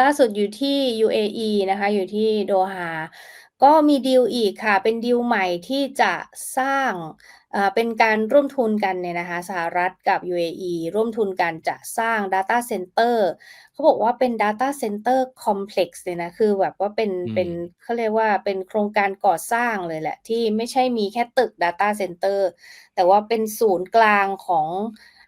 ล่าสุดอยู่ที่ UAE นะคะ อยู่ที่โดฮาก็มีดีลอีกค่ะ เป็นดีลใหม่ที่จะสร้างอ่าเป็นการร่วมทุนกันเนี่ยนะคะสหรัฐกับ UAE ร่วมทุนกันจะสร้างดาตาเซนเตอร์เขาบอกว่าเป็นดาตาเซนเตอร์คอมเพล็กซ์เลยนะ คือแบบว่าเป็นอืเป็นมเขาเรียกว่าเป็นโครงการก่อสร้างเลยแหละ ที่ไม่ใช่มีแค่ตึกดาตาเซนเตอร์แต่ว่าเป็นศูนย์กลางของ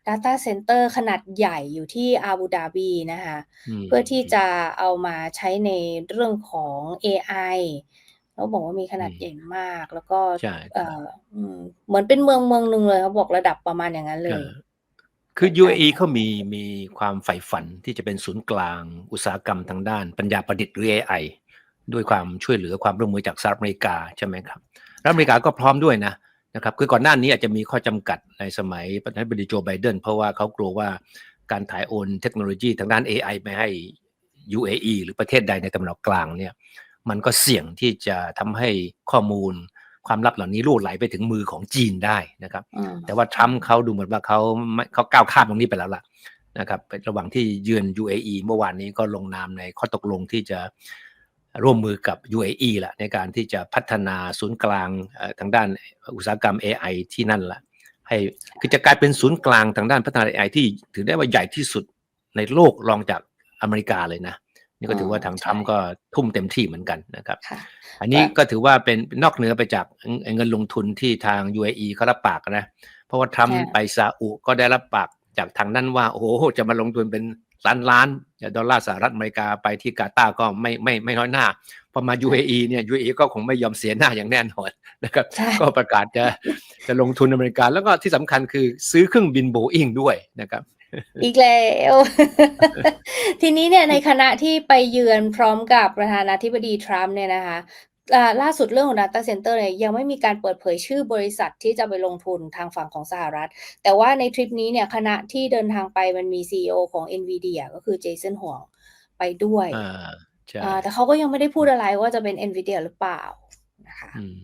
ดาตาเซนเตอร์ขนาดใหญ่อยู่ที่อาบูดาบีนะคะอืมเพื่อที่อืมจะเอามาใช้ในเรื่องของเอไอเขาบอกว่ามีขอืนาดมใหญ่มาก แล้วก็ใช่เอ่ครับออืมเหมือนเป็นเมืองเมืองหนึ่งเลยเขาบอกระดับประมาณอย่างนั้นเลเอยอใคือกล้ UAE ๆกัเขานมีมีความใฝ่ฝันที่จะเป็นศูนย์กลาง อุตสาหกรรมทางด้านปัญญาประดิษฐ์หรือ AI ด้วยความช่วยเหลือความร่วมมือจากสหรัฐอเมริกาใช่ไหมครับรัฐอเมริกาก็พร้อมด้วยนะ นะครับคือก่อนหน้านี้อาจจะมีข้อจำกัดในสมัยประธานาธิบดีโจไบเดนเพราะว่าเขากลัวว่าการถ่ายโอนเทคโนโลยีทางด้าน AI ไปให้ UAE หรือประเทศใดในตะวันออกกลางเนี่ยมันก็เสี่ยงที่จะทำให้ข้อมูลความลับเหล่านี้ลู่ไหลไปถึงมือของจีนได้นะครับอืมแต่ว่าทรัมป์เขาดูเหมือนว่าเขาไม่เขาก้าวข้ามตรงนี้ไปแล้วล่ะนะครับระหว่างที่เยือน UAE เมื่อวานนี้ก็ลงนามในข้อตกลงที่จะ ร่วมมือกับ UAE ละในการที่จะพัฒนาศูนย์กลางเอ่อทางด้านอุตสาหกรรม AI ที่นั่นละให้คือจะกลายเป็นศูนย์กลางทางด้านพัฒนา AI ที่ถือได้ว่าใหญ่ที่สุดในโลกรองจากอเมริกาเลยนะนี่ก็ถือว่าทางทรัมป์ก็ทุ่มเต็มที่เหมือนกันนะครับค่ะอันก็นี้ก็ถือว่าเป็นนอกเหนือไปจากเงินลงทุนที่ทาง UAE เขารับปากนะ เพราะว่าทรัมป์ค่ะไปซาอุก็ได้รับปากจากทางนั้นว่า โอ้โหจะมาลงทุนเป็น ล้านล้านดอลลาร์สหรัฐอเมริกาไปที่กาตาร์ก็ไม่ไม่ไม่น้อยหน้าพอมา UAE เนี่ย UAE ก็คงไม่ยอมเสียหน้าอย่างแน่นอนนะครับใช่ก็ประกาศจะจะลงทุนอเมริกา แล้วก็ที่สำคัญคือซื้อเครื่องบินโบอิงด้วยนะครับอีกแล้ว ทีนี้เนี่ยในคณะที่ไปเยือนพร้อมกับประธานาธิบดีทรัมป์เนี่ยนะคะอ่า ล่าสุดเรื่องของ Data Center เนี่ยยังไม่มีการเปิดเผยชื่อบริษัทที่จะไปลงทุนทางฝั่งของสหรัฐ แต่ว่าในทริปนี้เนี่ยคณะที่เดินทางไปมันมี CEO ของ NVIDIA ก็คือเจสันห่วงไปด้วยอ่าใช่อ่าแต่เขาก็ยังไม่ได้พูดอะไรว่าจะเป็น NVIDIA หรือเปล่านะคะอืม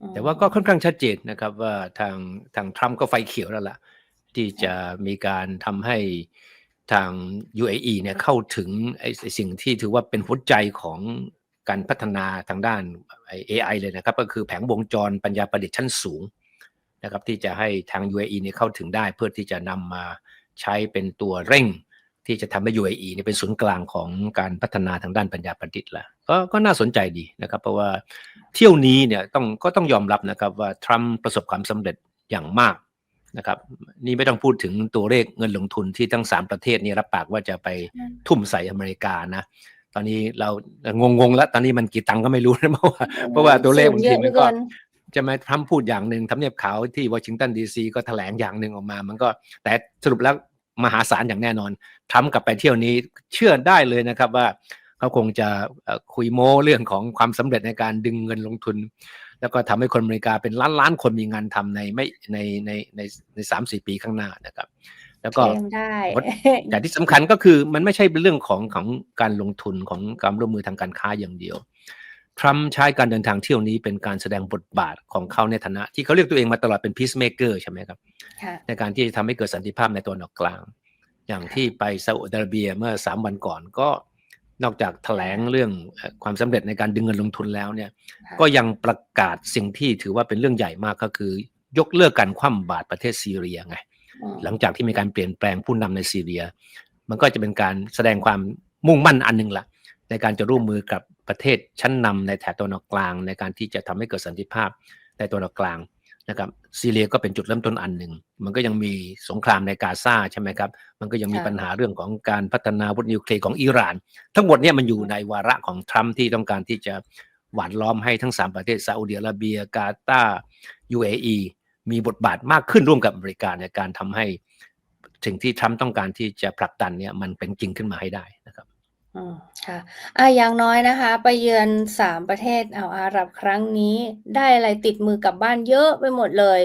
อืมแต่ว่าก็ค่อนข้างชัดเจนนะครับว่าทางทางทรัมป์ก็ไฟเขียวแล้วล่ะ ที่จะมีการทำให้ทาง UAE เนี่ยเข้าถึงไอ้สิ่งที่ถือว่าเป็นหัวใจของ การพัฒนาทางด้านไอ้ AI เลยนะครับ ก็คือแผงวงจรปัญญาประดิษฐ์ชั้นสูงนะครับที่จะให้ทาง UAE เนี่ยเข้าถึงได้เพื่อที่จะนำมาใช้เป็นตัวเร่ง ที่จะทำให้ UAE เนี่ยเป็นศูนย์กลางของการพัฒนาทางด้านปัญญาประดิษฐ์ละก็ก็น่าสนใจดีนะครับ เพราะว่าเที่ยวนี้เนี่ยต้องก็ต้องยอมรับนะครับว่าทรัมป์ประสบความสำเร็จอย่างมากนะครับนี่ไม่ต้องพูดถึงตัวเลขเงินลงทุนที่ทั้งสามประเทศนี่รับปากว่าจะไปทุ่มใส่อเมริกานะ ตอนนี้เรางงๆแล้วตอนนี้มันกี่ตังค์ก็ไม่รู้นะเพราะว่าเพราะว่าตัวเลขบางทีมันก็จะมาทำพูดอย่างหนึ่งทำเนียบขาวที่วอชิงตันดีซีก็แถลงอย่างหนึ่งออกมา มันก็แต่สรุปแล้วมหาศาลอย่างแน่นอนทรัมป์กลับไปเที่ยวนี้เชื่อได้เลยนะครับว่าเขาคงจะเอ่อคุยโม้เรื่องของความสำเร็จในการดึงเงินลงทุน แล้วก็ทำให้คนอเมริกาเป็นล้านล้านๆคนมีงานทำในไม่ในในในในสามสี่ปีข้างหน้านะครับ แล้วก็เคลมได้แต่ที่สำคัญก็คือมันไม่ใช่เป็นเรื่องของของการลงทุนของการร่วมมือทางการค้าอย่างเดียว ทรัมป์ใช้การเดินทางเที่ยวนี้เป็นการแสดงบทบาทของเขาในฐานะ ที่เขาเรียกตัวเองมาตลอดเป็น peacemaker ใช่ไหมครับค่ะในการที่จะทำให้เกิดสันติภาพในตัวนออกกลาง อย่างที่ไปซาอุดิอาระเบียเมื่อสามวันก่อนก็นอกจากแถลงเรื่องเอ่อความสำเร็จในการดึงเงินลงทุนแล้วเนี่ยค่ะก็ยังประกาศสิ่งที่ถือว่าเป็นเรื่องใหญ่มากก็คือยกเลิกการคว่ำบาตรประเทศซีเรียไงอืม หลังจากที่มีการเปลี่ยนแปลงผู้นำในซีเรีย มันก็จะเป็นการแสดงความมุ่งมั่นอันหนึ่งละในการจะร่วมมือกับประเทศชั้นนำในแถบตะวันออกกลาง ในการที่จะทำให้เกิดสันติภาพในตะวันออกกลางนะครับซีเรียก็เป็นจุดเริ่มต้นอันหนึ่ง มันก็ยังมีสงครามในกาซาใช่ไหมครับ มันก็ยังมีค่ะปัญหาเรื่องของการพัฒนาอาวุธนิวเคลียร์ของอิหร่าน ทั้งหมดเนี่ยมันอยู่ในวาระของทรัมป์ที่ต้องการที่จะหวานล้อมให้ทั้งสามประเทศซาอุดิอาระเบีย กาตาร์ UAE มีบทบาทมากขึ้นร่วมกับอเมริกาในการทำให้สิ่งที่ทรัมป์ต้องการที่จะผลักดันเนี่ยมันเป็นจริงขึ้นมาให้ได้นะครับอืมค่ะอะอย่างน้อยนะคะ ไปเยือนสามประเทศอ่าวอาหรับครั้งนี้ได้อะไรติดมือกลับบ้านเยอะไปหมดเลย